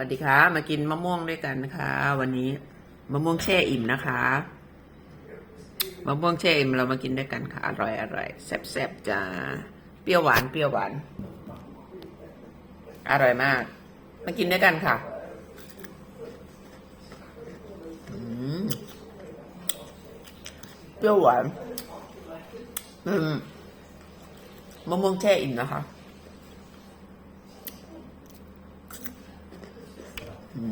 วัสดีค่ะ มากินมะม่วงด้วยกันนะคะวันนี้มะม่วงแช่อิ่มนะคะมะม่วงแช่อิ่มเรามากินด้วยกันค่ะอร่อยอร่อยแซ่บแซ่บจ้าเปรี้ยวหวานเปรี้ยวหวานอร่อยมาก มากินด้วยกันค่ะเปรี้ยวหวานมะม่วงแช่อิ่มนะคะ Ừ.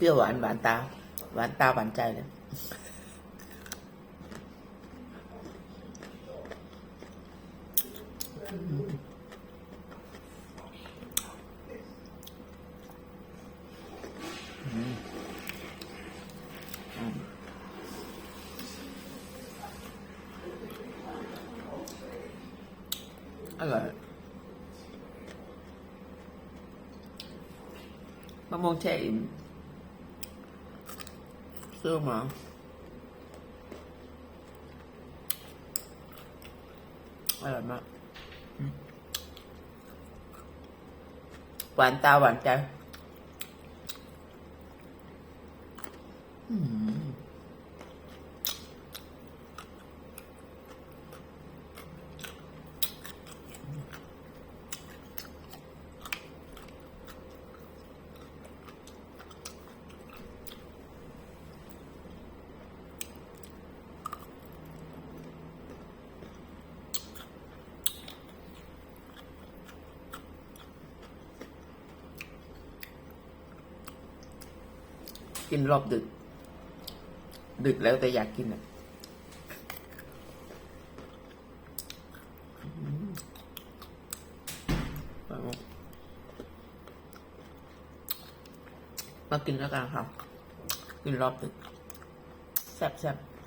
Chưa bạn bạn tao Bạn tao bạn trai đấy Mm-hmm. อร่อยมะม่วงแช่อิ่ม ซื้อมาอร่อยมากอืมหวานตาหวานใจอืม กินรอบดึก ดึกแล้วแต่อยากกินอะมากินแล้วกันครับกินรอบดึกแซ่บแซ่บๆ